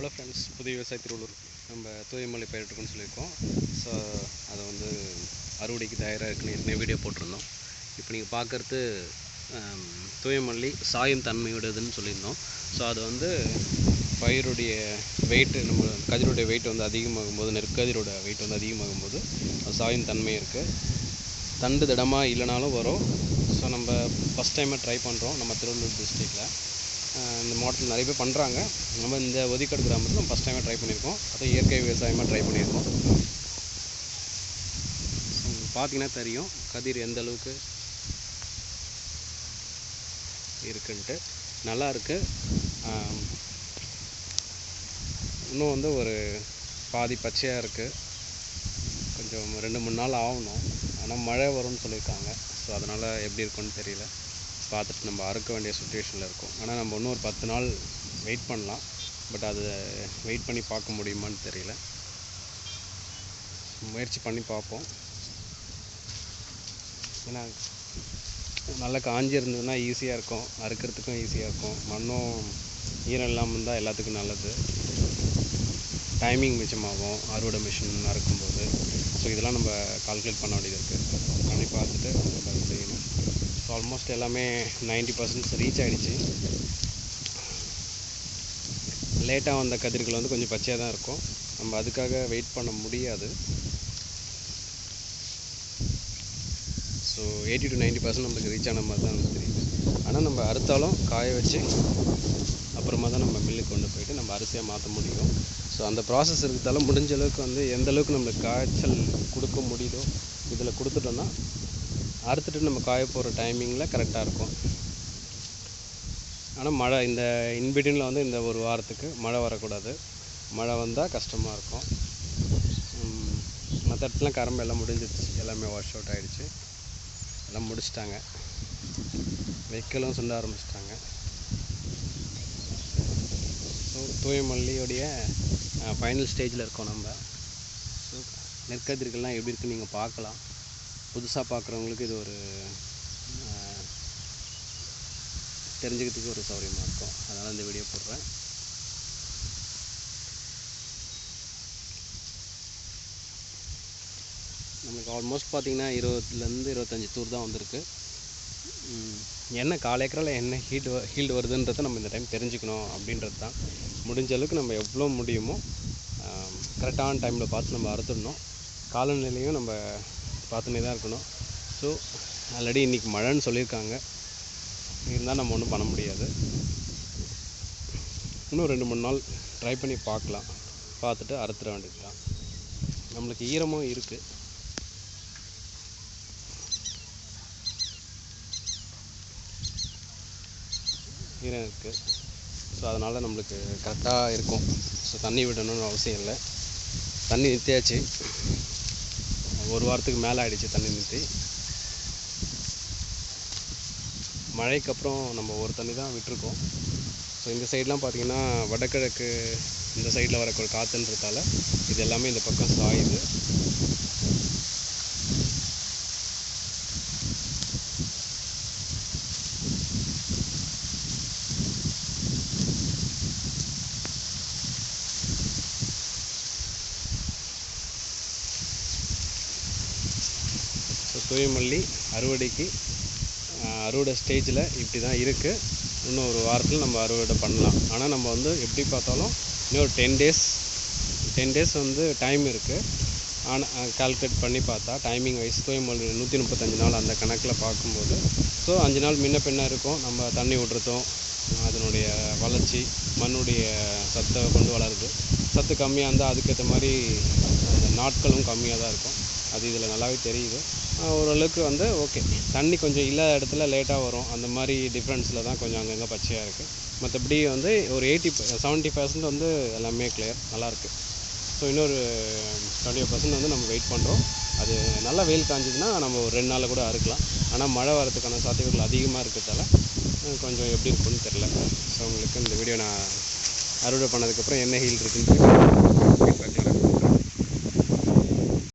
Hello friends புதிய விவசாய திருவள்ளூர். நம்ம தூயமலை பயிரிட்டுருக்கோம்னு சொல்லியிருக்கோம். ஸோ அதை வந்து அறுவடைக்கு தயாராக இருக்குன்னு ஏற்கனவே வீடியோ போட்டிருந்தோம். இப்போ நீங்கள் பார்க்குறது தூயமல்லி சாயம் தன்மையுடையதுன்னு சொல்லியிருந்தோம். ஸோ அது வந்து பயிருடைய வெயிட்டு நம்ம கதிரோடைய வெயிட் வந்து அதிகமாகும் போது நெற்கதிரோட வெயிட் வந்து அதிகமாகும் போது சாயம் தன்மை இருக்குது தண்டு திடமாக இல்லைனாலும் வரும். ஸோ நம்ம ஃபஸ்ட் டைமாக ட்ரை பண்ணுறோம் நம்ம திருவள்ளூர் டிஸ்ட்ரிக்டில் இந்த மாவட்டத்தில் நிறைய பேர் பண்ணுறாங்க நம்ம இந்த ஒதிக்காடு கிராமத்தில் நம்ம ஃபஸ்ட் டைமாக ட்ரை பண்ணியிருக்கோம் அதுவும் இயற்கை விவசாயமாக ட்ரை பண்ணியிருக்கோம் பார்த்தீங்கன்னா தெரியும் கதிர் எந்த அளவுக்கு இருக்குன்ட்டு. நல்லா இருக்குது இன்னும் வந்து ஒரு பாதி பச்சையாக இருக்குது கொஞ்சம் ரெண்டு மூணு நாள் ஆகணும். ஆனால் மழை வரும்னு சொல்லியிருக்காங்க. ஸோ அதனால் எப்படி இருக்கும்னு தெரியல. பார்த்துட்டு நம்ம அறுக்க வேண்டிய சுச்சுவேஷனில் இருக்கோம். ஆனால் நம்ம இன்னும் ஒரு பத்து நாள் வெயிட் பண்ணலாம். பட் அது வெயிட் பண்ணி பார்க்க முடியுமான்னு தெரியல. முயற்சி பண்ணி பார்ப்போம். ஏன்னா நல்லா காஞ்சி இருந்ததுன்னா ஈஸியாக இருக்கும். அறுக்கிறதுக்கும் ஈஸியாக இருக்கும். மண்ணும் ஈரம் இல்லாமல் இருந்தால் எல்லாத்துக்கும் நல்லது. டைமிங் மிச்சமாகும். அறுவடை மிஷின் அறுக்கும்போது. ஸோ இதெல்லாம் நம்ம கால்குலேட் பண்ண வேண்டியது இருக்குது பண்ணி பார்த்துட்டு நம்ம செய்யணும். ஸோ ஆல்மோஸ்ட் எல்லாமே 90% பர்சன்ட் ரீச் ஆகிடுச்சு லேட்டாக வந்த கதிர்கள் வந்து கொஞ்சம் பச்சையாக தான் இருக்கும். நம்ம அதுக்காக வெயிட் பண்ண முடியாது. ஸோ எயிட்டி டு 90% பர்சன்ட் நம்மளுக்கு ரீச் ஆன மாதிரி தான் தெரியுது. ஆனால் நம்ம அறுத்தாலும் காய வச்சு அப்புறமா தான் நம்ம மில்லுக்கு கொண்டு போயிட்டு நம்ம அரிசியாக மாற்ற முடியும். ஸோ அந்த ப்ராசஸ் இருக்கிறதால முடிஞ்ச அளவுக்கு வந்து எந்த அளவுக்கு நம்மளுக்கு காய்ச்சல் கொடுக்க முடியுதோ இதில் கொடுத்துட்டோம்னா அறுத்துட்டு நம்ம காய போகிற டைமிங்கில் கரெக்டாக இருக்கும். ஆனால் மழை இந்த இன்பிட்வீனில் வந்து இந்த ஒரு வாரத்துக்கு மழை வரக்கூடாது. மழை வந்தால் கஷ்டமாக இருக்கும். மற்ற இடத்துலாம் கரம்பு எல்லாம் முடிஞ்சிருச்சு. எல்லாமே வாஷ் அவுட் ஆகிடுச்சு எல்லாம் முடிச்சிட்டாங்க. வெஹிக்கிளும் சுண்ட ஆரம்பிச்சிட்டாங்க. ஸோ தூயமல்லியோடைய ஃபைனல் ஸ்டேஜில் இருக்கோம் நம்ம. ஸோ நெற்கதிர்கள்லாம் எப்படி இருக்குன்னு நீங்கள் பார்க்கலாம். புதுசாக பார்க்குறவங்களுக்கு இது ஒரு தெரிஞ்சுக்கிறதுக்கு ஒரு சௌகரியமாக இருக்கும். அதனால் இந்த வீடியோ போடுறேன். நம்மளுக்கு ஆல்மோஸ்ட் பார்த்தீங்கன்னா இருபதுலேருந்து இருபத்தஞ்சி தூர் தான் வந்திருக்கு. என்ன கால் ஏக்கரால் என்ன ஹீட் ஹீல்டு வருதுன்றதை நம்ம இந்த டைம் தெரிஞ்சுக்கணும் அப்படின்றது தான். முடிஞ்ச அளவுக்கு நம்ம எவ்வளோ முடியுமோ கரெக்டான டைமில் பார்த்து நம்ம அறுத்துடணும். காலநிலையும் நம்ம பார்த்துனே தான் இருக்கணும். ஸோ ஆல்ரெடி இன்றைக்கி மழைன்னு சொல்லியிருக்காங்க. இருந்தால் நம்ம ஒன்றும் பண்ண முடியாது. இன்னும் ரெண்டு மூணு நாள் ட்ரை பண்ணி பார்க்கலாம். பார்த்துட்டு அறுத்துட வேண்டியதுதான். நம்மளுக்கு ஈரமும் இருக்குது ஈரம் இருக்குது ஸோ அதனால் நம்மளுக்கு கரெக்டாக இருக்கும். ஸோ தண்ணி விடணும்னு அவசியம் இல்லை. தண்ணி நித்தியாச்சு ஒரு வாரத்துக்கு மேலே ஆகிடுச்சு தண்ணி நிறுத்தி. மழைக்கு அப்புறம் நம்ம ஒரு தண்ணி தான் விட்டுருக்கோம். ஸோ இந்த சைட்லாம் பார்த்தீங்கன்னா வடகிழக்கு இந்த சைடில் வரக்கூடிய காற்றுன்றதால இது எல்லாமே இந்த பக்கம் சாயுது. ஸோ தூயமல்லி அறுவடைக்கு அறுவடை ஸ்டேஜில் இப்படி தான் இருக்குது இன்னும் ஒரு வாரத்தில் நம்ம அறுவடை பண்ணலாம். ஆனால் நம்ம வந்து எப்படி பார்த்தாலும் இன்னும் ஒரு டென் டேஸ் டென் டேஸ் வந்து டைம் இருக்குது ஆனால் கால்குலேட் பண்ணி பார்த்தா டைமிங் வைஸ் தூயமல்லி நூற்றி முப்பத்தஞ்சு நாள் அந்த கணக்கில் பார்க்கும்போது ஸோ அஞ்சு நாள் முன்ன பின்ன இருக்கும். நம்ம தண்ணி விட்றதும் அதனுடைய வளர்ச்சி மண்ணுடைய சத்தை கொண்டு வளருது. சத்து கம்மியாக இருந்தால் அதுக்கேற்ற மாதிரி அந்த நாட்களும் கம்மியாக தான் இருக்கும். அது இதில் நல்லாவே தெரியுது. ஓரளவுக்கு வந்து ஓகே தண்ணி கொஞ்சம் இல்லாத இடத்துல லேட்டாக வரும். அந்த மாதிரி டிஃப்ரென்ஸில் தான் கொஞ்சம் அங்கங்கே பச்சையாக இருக்குது மற்றபடி வந்து ஒரு எயிட்டி செவன்ட்டி பர்சன்ட் வந்து எல்லாமே கிளியர் நல்லாயிருக்கு ஸோ இன்னொரு டுவெண்ட்டி பர்சன்ட் வந்து நம்ம வெயிட் பண்ணுறோம் அது நல்லா வெயில் காஞ்சதுன்னா நம்ம ஒரு ரெண்டு நாளில் கூட அறுக்கலாம். ஆனால் மழை வரதுக்கான சாத்தியங்கள் அதிகமாக இருக்கிறதால கொஞ்சம் எப்படி இருக்குன்னு தெரில ஸோ உங்களுக்கு இந்த வீடியோ நான் அறுவடை பண்ணதுக்கப்புறம் என்ன ஹீல் இருக்குன்னு